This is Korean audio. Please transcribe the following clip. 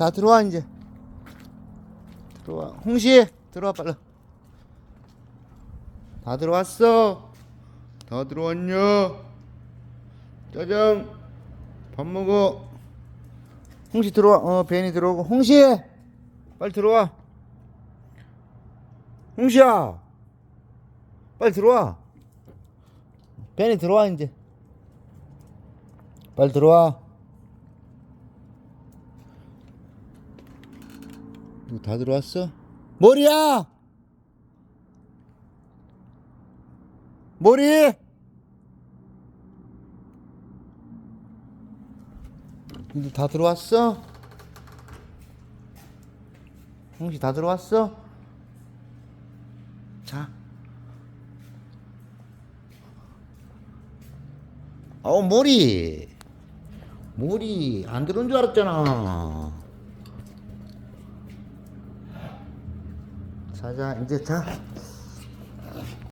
다 들어와 이제. 들어와. 홍시 들어와 빨리 다 들어왔어. 다 들어왔냐? 짜장 밥 먹어. 홍시 들어와. 어 벤이 들어오고. 홍시 빨리 들어와. 홍시야 빨리 들어와. 벤이 들어와 이제. 빨리 들어와 이거 다 들어왔어? 머리야! 머리! 이제 다 들어왔어? 홍시 다 들어왔어? 자. 어, 머리! 머리, 안 들어온 줄 알았잖아. 자자, 이제 자.